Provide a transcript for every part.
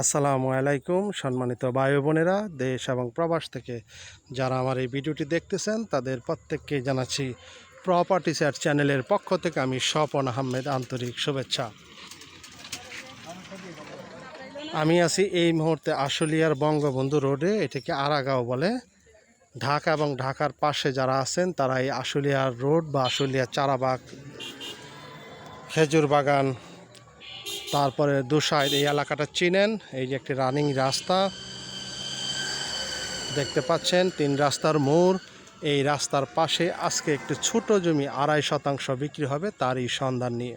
আসসালামু আলাইকুম, সম্মানিত ভাই বোনেরা, দেশ এবং প্রবাস থেকে যারা আমার এই ভিডিওটি দেখতেছেন, তাদের প্রত্যেককে জানাচ্ছি প্রপার্টি স্যার চ্যানেলের পক্ষ থেকে আমি স্বপন আহমেদ আন্তরিক শুভেচ্ছা। আমি আছি এই মুহূর্তে আশুলিয়ার বঙ্গবন্ধু রোডে, এটিকে আরাগাঁও বলে। ঢাকা এবং ঢাকার পাশে যারা আছেন, তারা এই আশুলিয়ার রোড বা আশুলিয়ার চারাবাগ খেজুর বাগান তারপরে দু সাইড এই এলাকাটা চিনেন, এই যে একটি রানিং রাস্তা। দেখতে পাচ্ছেন, তিন রাস্তার মোড়। এই রাস্তার পাশে আজকে একটি ছোট জমি আড়াই শতাংশ বিক্রি হবে তারই সন্ধান নিয়ে।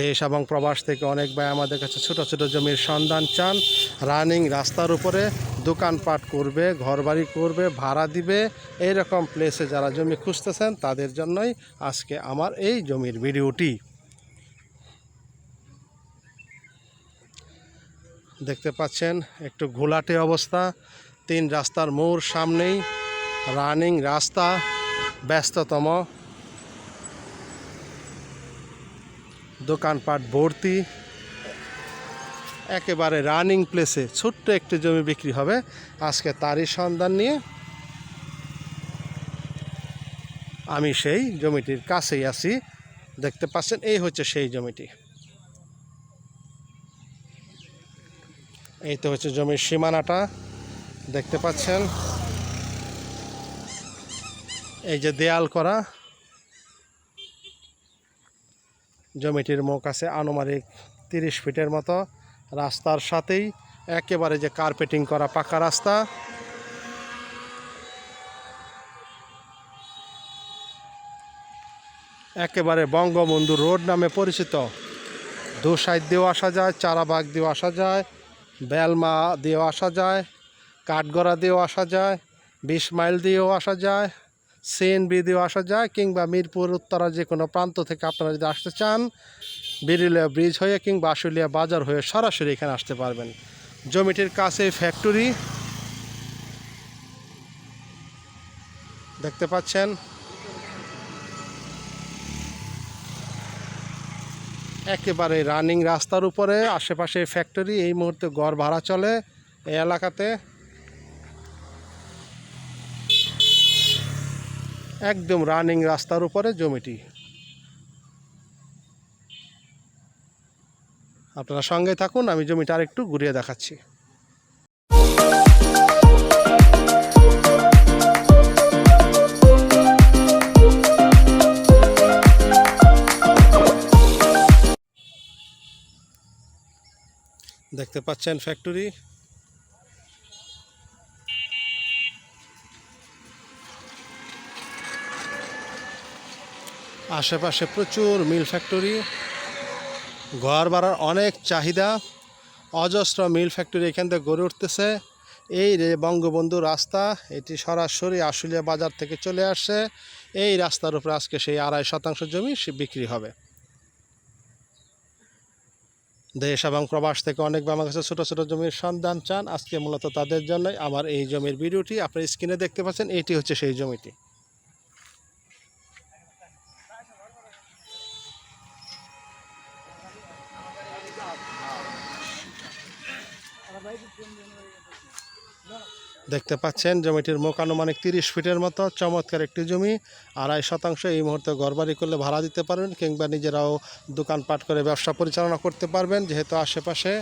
দেশ এবং প্রবাস থেকে অনেক ভাই আমাদের কাছে ছোট ছোট জমির সন্ধান চান। রানিং রাস্তার উপরে দোকানপাট করবে, ঘরবাড়ি করবে, ভাড়া দিবে। এইরকম প্লেসে যারা জমি খুঁজতেছেন, তাদের জন্যই আজকে আমার এই জমির ভিডিওটি। দেখতে পাচ্ছেন, একটু ঘোলাটে অবস্থা। তিন রাস্তার মোড় সামনেই, রানিং রাস্তা, ব্যস্ততম। দোকানপাট ভর্তি। একেবারে রানিং প্লেসে ছোট্ট একটি জমি বিক্রি হবে। আজকে তারই সন্ধান নিয়ে আমি সেই জমিটির কাছেই আছি। দেখতে পাচ্ছেন, এই হচ্ছে সেই জমিটি। এই তো হচ্ছে জমির সীমানাটা, দেখতে পাচ্ছেন। এই যে দেয়াল করা, জমিটির মুখ আছে আনুমানিক তিরিশ ফিটের মতো। রাস্তার সাথেই একেবারে যে কার্পেটিং করা পাকা রাস্তা। একেবারে বঙ্গবন্ধু রোড নামে পরিচিত। দু সাইড দিয়েও আসা যায় চারা চারাবাগ দিয়েও আসা যায়। বেলমা দিয়েও আসা যায়, কাঠগড়া দিয়েও আসা যায় বিশ মাইল দিয়েও আসা যায়, সিএনবি দিয়েও আসা যায় কিংবা মিরপুর, উত্তরা যে কোনো প্রান্ত থেকে আপনারা যদি আসতে চান, বিরিলিয়া ব্রিজ হয়ে কিংবা আশুলিয়া বাজার হয়ে সরাসরি এখানে আসতে পারবেন। জমিটির কাছে ফ্যাক্টরি দেখতে পাচ্ছেন একেবারে রানিং রাস্তার উপরে, আশেপাশে ফ্যাক্টরি এই মুহূর্তে গড় ভাড়া চলে। এই এলাকাতে একদম রানিং রাস্তার উপরে জমিটি। আপনারা সঙ্গে থাকুন, আমি জমিটা আরেকটু ঘুরিয়ে দেখাচ্ছি। দেখতে পাচ্ছেন ফ্যাক্টরি আশেপাশে প্রচুর মিল ফ্যাক্টরি ঘর বাড়ার অনেক চাহিদা। অজস্র মিল ফ্যাক্টরি এখান থেকে গড়ে উঠতেছে। এই রে বঙ্গবন্ধু রাস্তা, এটি সরাসরি আশুলিয়া বাজার থেকে চলে আসছে। এই রাস্তার উপরে আজকে সেই আড়াই শতাংশ জমি বিক্রি হবে। দেশ এবং প্রবাস থেকে অনেক আমার ছোটো ছোটো জমির সন্ধান চান। আজকে মূলত তাদের জন্যই আমার এই জমির ভিডিওটি আপনার স্ক্রিনে দেখতে পাচ্ছেন। এটি হচ্ছে সেই জমিটি। দেখতে পাচ্ছেন জমিটির মুখ আনুমানিক তিরিশ ফিটের মতো, চমৎকার একটি জমি। আড়াই শতাংশ এই মুহূর্তে ঘরবাড়ি করলে ভাড়া দিতে পারবেন কিংবা নিজেরাও দোকানপাট করে ব্যবসা পরিচালনা করতে পারবেন, যেহেতু আশেপাশে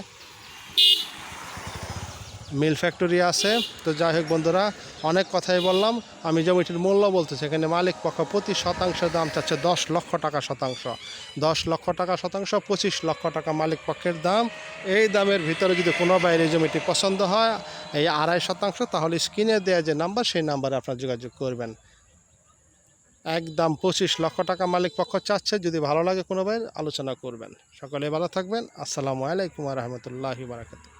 মিল ফ্যাক্টরি আছে। তো যাই হোক বন্ধুরা অনেক কথাই বললাম। আমি জমিটির মূল্য বলতেছি, এখানে মালিক পক্ষ প্রতি শতাংশ দাম চাচ্ছে দশ লক্ষ টাকা শতাংশ। দশ লক্ষ টাকা শতাংশ, পঁচিশ লক্ষ টাকা মালিক পক্ষের দাম। এই দামের ভিতরে যদি কোনো বাইরে জমিটি পছন্দ হয়, এই আড়াই শতাংশ, তাহলে স্ক্রিনে দেওয়া যে নাম্বার, সেই নাম্বারে আপনার যোগাযোগ করবেন। একদম পঁচিশ লক্ষ টাকা মালিক পক্ষ চাচ্ছে, যদি ভালো লাগে কোনো ভাই আলোচনা করবেন। সকলে ভালো থাকবেন। আসসালামু আলাইকুম রহমতুল্লাহি বারাকাতু